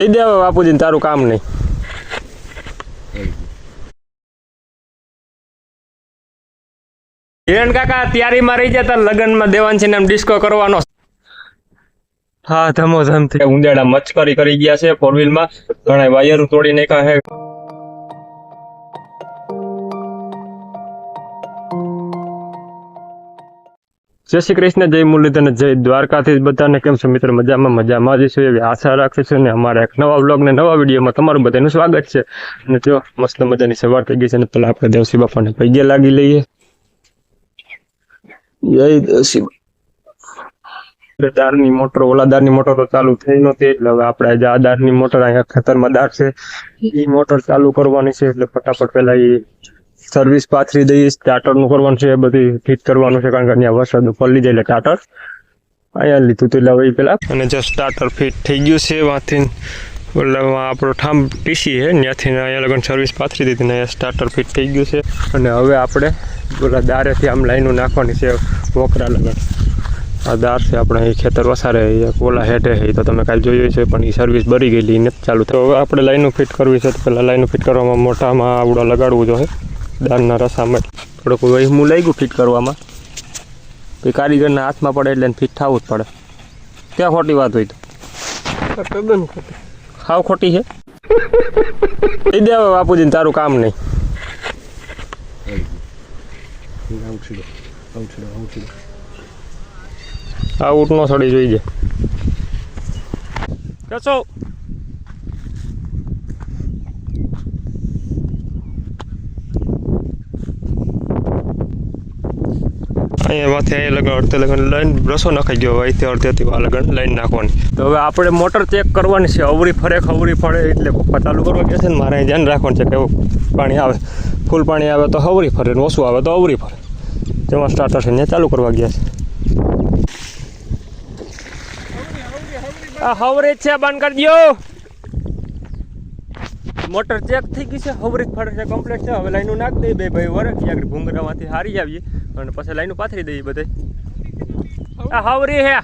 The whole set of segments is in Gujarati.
કહી દે હવે બાપુજીને તારું કામ નહીં. હિરણ કાકા તૈયારીમાં રહી જતા લગ્નમાં દેવાન છે ને એમ ડિસ્કો કરવાનો. હા ધમો ધમથી ઉંદેડા મચકરી કરી ગયા છે ફોરમાં. ઘણા વાયર તોડી નાખ્યા છે. જય શ્રી કૃષ્ણ, જય મુરલીધર જય દ્વારકાથી બધાને કેમ છો મિત્રો? મજામાં મજામાં જ છું. એવી આશા રાખું છું ને અમારા એક નવા બ્લોગ ને નવા વિડીયોમાં તમારું બધાનું સ્વાગત છે. અને જો મસ્ત મજાની સવાર થઈ ગઈ છે ને પેલા આપણે દેવસી બાપાને પૈગે લાગી લઈએ. જય દેવસી. દારની મોટર, ઓલા દારની મોટર તો ચાલુ થઈ નહોતી. એટલે હવે આપણે આજે આ દારની મોટર અહીંયા ખેતરમાં દાર છે. એ મોટર ચાલુ કરવાની છે. એટલે ફટાફટ પેલા એ સર્વિસ પાથરી દઈએ સ્ટાર્ટરનું કરવાનું છે એ બધી ફિટ કરવાનું છે, કારણ કે અહીંયા વરસાદ પડી જાય એટલે ટાટર અહીંયા લીધું હતું એટલે હવે પેલા. અને જો સ્ટાર્ટર ફિટ થઈ ગયું છે, વાંથી એટલે આપણો ઠામ ટીસી છે, ત્યાંથી અહીંયા લગન સર્વિસ પાથરી દીધી ને અહીંયા સ્ટાર્ટર ફિટ થઈ ગયું છે. અને હવે આપણે પેલા દારેથી આમ લાઈનો નાખવાની છે, વોકરા લગન. આ દાર છે આપણે એ ખેતર વસારે ઓલા હેઠે છે તો તમે કાલે જોયું છે પણ એ સર્વિસ બરી ગયેલી નથી ચાલુ તો હવે આપણે લાઈનો ફિટ કરવી છે, તો પહેલાં લાઈનો ફિટ કરવામાં મોટામાં આવડો લગાડવું જોઈએ. દાળના રસામાં થોડુંક વહીમું ગયું ફિટ કરવામાં. પછી કારીગરના હાથમાં પડે એટલે ફિટ થવું જ પડે. ક્યાં ખોટી વાત હોય તો? હાવ ખોટી છે. એ દે હવે બાપુજીને, તારું કામ નહીં. આ ઊંટ નો સડી જોઈ જાય કસો અહીંયા માથે અહીંયા લગન, અડધે લગન લઈને રસો નાખાઈ ગયો અહીંથી અડધેથી આ લગન લાઈન નાખવાની. તો હવે આપણે મોટર ચેક કરવાની છે. અવરી ફરે ખવરી ફરે એટલે પપ્પા ચાલુ કરવા કહે છે ને મારે ધ્યાન રાખવાનું છે કે પાણી આવે. ફૂલ પાણી આવે તો હવરી ફરે ને ઓછું આવે તો અવરી ફરે. જેમાં સ્ટાર્ટર છે ત્યાં ચાલુ કરવા ગયા છે. આ હવરી છે, બંધ કરી દો મોટર ચેક થઈ ગઈ છે હવરી ફરે છે કમ્પ્લીટ છે. હવે લાઈનું નાખી દઈએ બે ભાઈ વરે આગળ ભૂંગરામાંથી હારી આવીએ. અને પછી લાઈનું પાથરી દઈએ બધે. આ હવરી હે.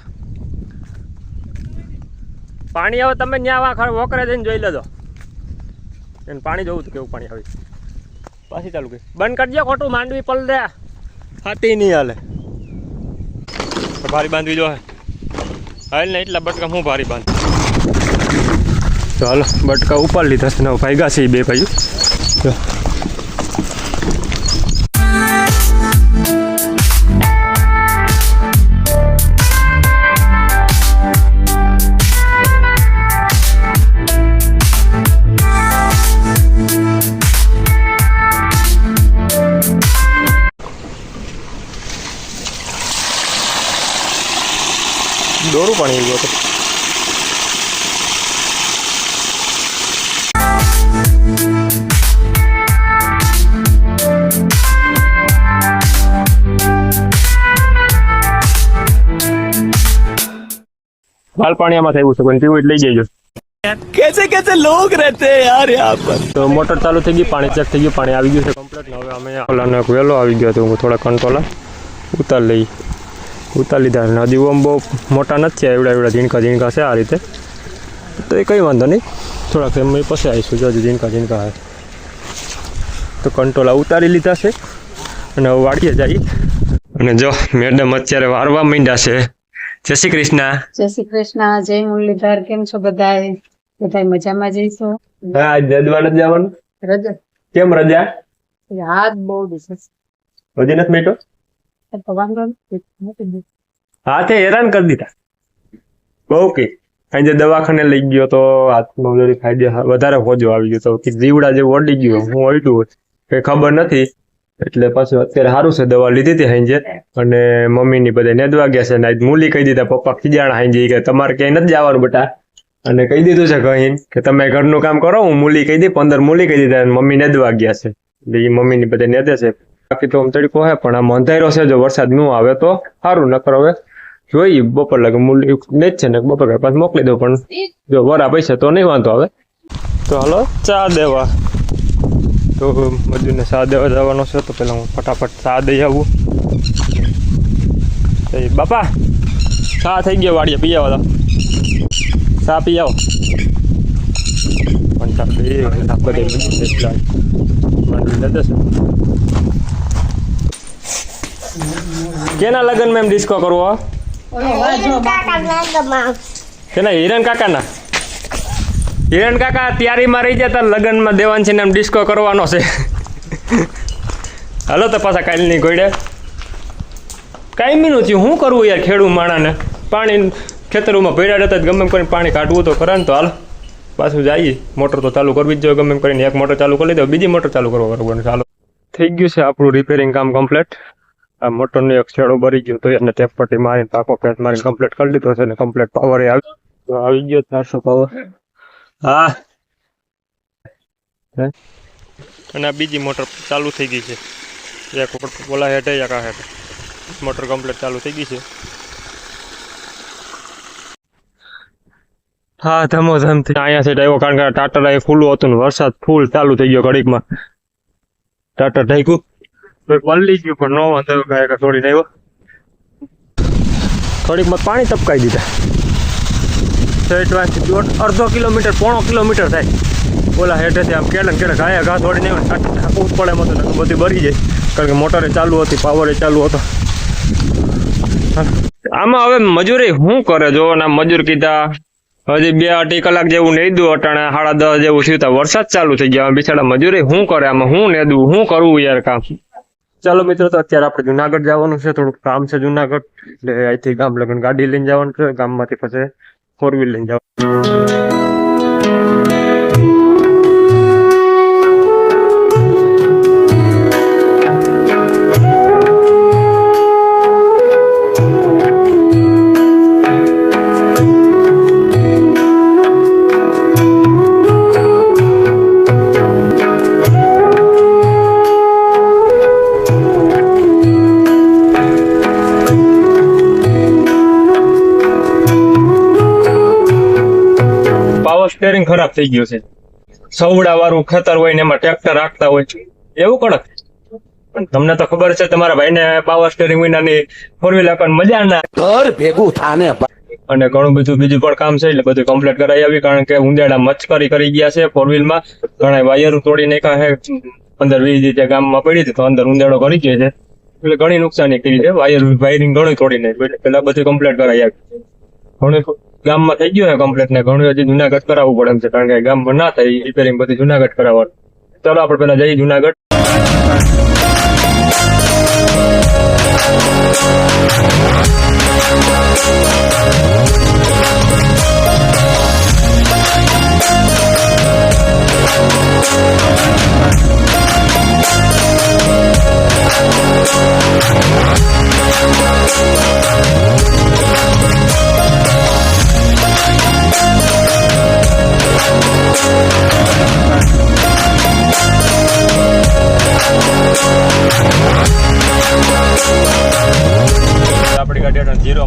પાણી આવે તમે ન્યા ખર વોકરે જઈને જોઈ લેજો. એને પાણી જોવું તો કેવું પાણી આવે. પાછી ચાલુ કરી બંધ કરજો ખોટું, માંડવી પલ દે. હાથી નહીં હાલે. ભારી બાંધવી જો હાલ ને એટલા બટકા હું ભારી બાંધ. હાલો, બટકા ઉપર લીધા છે ને હવે છે બે ભાઈ જો. દોરું પાણી ગયું હતું. વાલપાણિયામાં થયું છે પણ પીવું લઈ જઈજો કેસે કેસે લોક રહેતે યાર યહાં પર? તો મોટર ચાલુ થઈ ગઈ પાણી ચેક થઈ ગયું પાણી આવી ગયું છે કમ્પ્લીટ હવે અમે ઓલાનો એક વેલો આવી ગયો હતો હું થોડા કંટ્રોલર ઉતાર લઈ. ઉતાર લીધા નદી ઓમ બહુ મોટા નથી એવડા એવડા ઝીણકા ઝીણકા છે આ રીતે. તો એ કંઈ વાંધો નહીં. થોડાક એમ પાસે આવીશું જો ઝીણકા ઝીણકા આવે તો કંટ્રોલા ઉતારી લીધા છે. અને હવે વાળીએ જઈએ. અને જો મેડમ અત્યારે વારવા માંડ્યા છે. જય શ્રી કૃષ્ણ. જય શ્રી કૃષ્ણ. જય મુરલીધર. કેમ છો બધા બધા મજામાં જઈશો? હા જદવા નથી જવાનું? રજા કેમ રજા? હાથ બહુ દિવસ હજી નથી બેઠો હા તે હાથે હેરાન કરી દીધા. બહુ કે આજે દવાખાને લઈ ગયો તો હાથમાં જરી દે વધારે હોજો આવી ગયો તો. કે જીવડા જેવું ઓડી ગયો. હું ઓડ્યું હોય. કઈ ખબર નથી. એટલે પાછું અત્યારે સારું છે દવા લીધી હતી હાંજે. અને મમ્મીની બધા નેદવા ગયા છે નાઈ મૂલી કહી દીધા પપ્પા ખીજાણા હાંજે. કે તમારે ક્યાંય નથી જવાનું બેટા. અને કહી દીધું છે કહી કે તમે ઘરનું કામ કરો હું મૂલી કહી દી પંદર મૂલી કહી દીધા અને મમ્મી નેદવા ગયા છે. એટલે એ મમ્મીની બધા નેદે છે. બાકી તો આમ તડકો હે પણ આમ અંધારો છે જો વરસાદ ન આવે તો સારું નકર હવે જોઈએ બપોર લાગે મૂલી ને જ છે ને બપોર પાછું મોકલી દઉં પણ જો વરા પૈસા તો નહીં વાંધો આવે. તો હાલો ચા દેવા. તો મજૂરને ચા દેવા જવાનો છે તો પેલા હું ફટાફટ ચા દઈ આવું તો એ બાપા ચા થઈ ગયો વાડીએ પી આવો ચા પી આવો. બે આ બધે બની છે પ્લાન માંડવી દાદા છે કેના લગ્નમાં એમ ડિસ્કો કરવો? કેના હિરણ કાકાના હિરણ કાકા, તૈયારીમાં રહી જતા લગ્નમાં ને એમ ડિસ્કો કરવાનો છે. હલો તો પાછા કાલની ગોળે કાયમીનું થયું શું કરવું યાર ખેડૂ માણાને. પાણી ખેતરોમાં ભેડા રહેતા જ ગમે એમ કરીને પાણી કાઢવું તો ખરા ને તો હાલ. પાછું જઈએ. મોટર તો ચાલુ કરવી જ જોઈએ ગમે એમ કરીને. એક મોટર ચાલુ કરી લીધો બીજી મોટર ચાલુ કરવા કરવાનું ચાલો થઈ ગયું છે આપણું રિપેરિંગ કામ કમ્પ્લીટ આ મોટરનો એક છેડો ભરી ગયો તો એને ટેપ પટ્ટી મારીને પાકો પેટ મારીને કમ્પ્લીટ કરી દીધો છે અને કમ્પ્લીટ પાવર આવી આવી ગયો ચારસો પાવર હા. હે? અને આ બીજી મોટર ચાલુ થઈ ગઈ છે. એક ઉપર ઓલા હેઠે એક આ હેઠે. મોટર કમ્પ્લીટ ચાલુ થઈ ગઈ છે. હા ધમો ધમથી. અહીંયા સેટ આવ્યો કારણ કે ટાટર અહીં ખુલ્લું હતું ને વરસાદ ફૂલ ચાલુ થઈ ગયો ઘડીકમાં. ટાટર ઢાંક્યું તો પલ્લી ગયું પણ નો વાંધો કાંઈ છોડીને આવ્યો થોડીકમાં પાણી ટપકાઈ દીધા. સેટ વાંચી દોઢ અડધો કિલોમીટર પોણો કિલોમીટર થાય. ઓલા હેઠેથી આમ કેળક કેળક કેળે ગાયા ઘા થોડીને આવ્યો ઢાંકવું જ પડે એમાં તો બધી બરી જાય. કારણ કે મોટરે ચાલુ હતી પાવરે ચાલુ હતો. આમાં હવે મજૂરી શું કરે જો? ના મજૂર કીધા હજી બે અઢી કલાક જેવું નેદું અટાણે સાડા દસ જેવું થયું વરસાદ ચાલુ થઈ ગયા. બિચારા મજૂરી શું કરે? આમાં શું નેદું? શું કરવું યાર કામ? ચાલો મિત્રો તો અત્યારે આપણે જુનાગઢ જવાનું છે. થોડુંક કામ છે જુનાગઢ. એટલે અહીંથી ગામ લગ્ન ગાડી લઈને જવાનું છે. ગામમાંથી પછી ફોર વ્હીલ લઈને જવાનું. પાવર સ્ટેરિંગ ખરાબ થઈ ગયું છે. સવડા વાળું ખેતર હોય ને એમાં ટ્રેક્ટર રાખતા હોય એવું કડક પણ તમને તો ખબર છે તમારા ભાઈને પાવર સ્ટેરિંગ વિનાની ફોર વ્હીલર પણ મજા ના ઘર ભેગું થાને અને ઘણું બધું બીજું પણ કામ છે એટલે બધું કમ્પ્લીટ કરાવી આવી કારણ કે ઉંદેડા મચકરી કરી ગયા છે ફોર વ્હીલમાં ઘણા વાયર તોડી નાખ્યા છે. અંદર વીજ રીતે ગામમાં પડી હતી તો અંદર ઉંદેડો કરી ગયો છે. એટલે ઘણી નુકસાની કરી છે. વાયર વાયરિંગ ઘણું તોડી નાખ્યું. એટલે પેલા બધું કમ્પ્લીટ કરાવી આવી. ઘણું ગામમાં થઈ ગયો કમ્પ્લેટ ને ઘણું હજી જુનાગઢ કરાવવું પડે છે, કારણ કે ગામમાં ના થઈ રિપેરિંગ બધું જુનાગઢ કરાવવાનું. ચાલો આપણે પેલા જઈએ જુનાગઢ.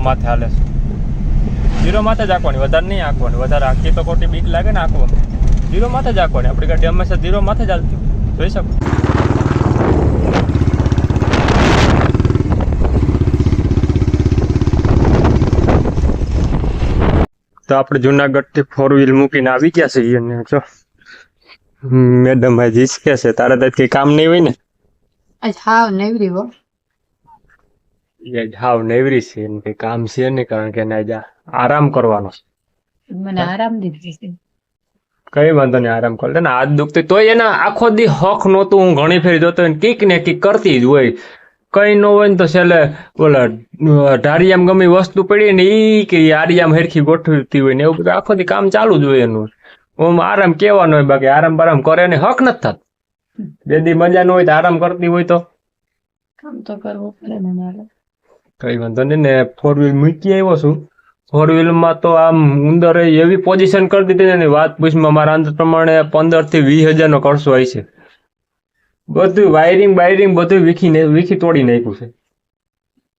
માથે હાલે છે. જીરો માથે જ આંકવાની વધારે નહીં આંકવાની વધારે આંકી તો ખોટી બીક લાગે ને આંકવામાં જીરો માથે જ આંકવાની આપણી ગાડી હંમેશા જીરો માથે જ હાલતી જોઈ શકો. તો આપણે જુનાગઢથી ફોર વ્હીલ મૂકીને આવી ગયા છે અને જો. મેડમ હજી હિચકે છે. તારે તાજ કઈ કામ નહીં હોય ને? હા નહીં હો. એ હાવ નેવરી છે એને કઈ કામ છે નહીં કારણ કે એને આજે આરામ કરવાનો છે. મને આરામ દીધી છે. કઈ વાંધો નહીં આરામ કરે. ને હાથ દુખતી તોય એના આખો દી હક નહોતું હું ઘણી ફેરી જોતો કીક ને કીક કરતી જ હોય. કઈ ન હોય ને તો છેલ્લે ઓલા ઢારિયામ ગમી વસ્તુ પડી ને ઈ કે આરિયામ હેરખી ગોઠવતી હોય ને એવું બધું આખો દી કામ ચાલુ જ હોય એનું. ઓમ આરામ કેવાનો હોય બાકી આરામ બારામ કરે ને હક નથી થતો. બે દી મજા ન હોય તો આરામ કરતી હોય તો. કામ તો કરવું પડે ને મારે. કઈ વાંધો નહીં ને ફોર વ્હીલ મૂકી આવ્યો છું. ફોર વ્હીલમાં તો આમ ઉંદરે એવી પોઝિશન કરી દીધી ને વાત પૂછમાં મારા અંદાજ પ્રમાણે પંદરથી વીસ હજાર નો ખર્ચો હોય છે. બધું વાયરિંગ બાયરિંગ બધું વીખી વીખી તોડી નાખ્યું છે.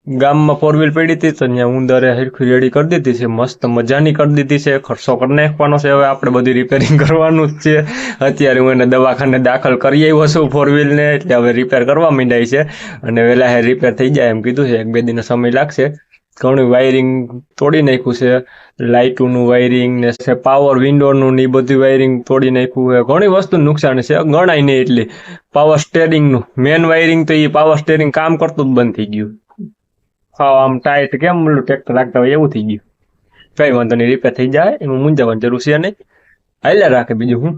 ગામમાં ફોર વ્હીલ પડી હતી તો ત્યાં ઉંદરે હરખી રેડી કરી દીધી છે, મસ્ત મજાની કરી દીધી છે, ખર્ચો કરી નાખવાનો છે, હવે આપણે બધી રિપેરિંગ કરવાનું જ છે. અત્યારે હું એને દવાખાને દાખલ કરી આવ્યો છું ફોર વ્હીલને એટલે હવે રિપેર કરવા માંડાય છે. અને વહેલા હે રિપેર થઈ જાય એમ કીધું છે, એક બે દિનનો સમય લાગશે. ઘણું વાયરિંગ તોડી નાખ્યું છે લાઇટોનું વાયરિંગ ને છે પાવર વિન્ડોનું ને એ બધું વાયરિંગ તોડી નાખ્યું છે. ઘણી વસ્તુ નુકસાન છે, ગણાય નહીં એટલી. પાવર સ્ટેરિંગનું મેન વાયરિંગ તો એ પાવર સ્ટેરિંગ કામ કરતું જ બંધ થઈ ગયું. આમ ટાઈટ કેમ ઓલું ટ્રેક્ટર રાખતા હોય એવું થઈ ગયું. કઈ વાંધો નહીં રિપેર થઈ જાય, એમાં મૂંઝાવાની જરૂર છે નહીં. હાલ્યા રાખે બીજું હું.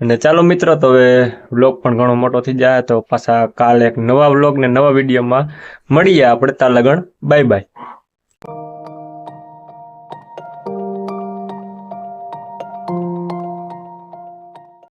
અને ચાલો મિત્રો, તો હવે વ્લોગ પણ ઘણો મોટો થઈ જાય, તો પાછા કાલે એક નવા વ્લોગ ને નવા વિડીયોમાં મળીએ આપણે ત્યાં બાય બાય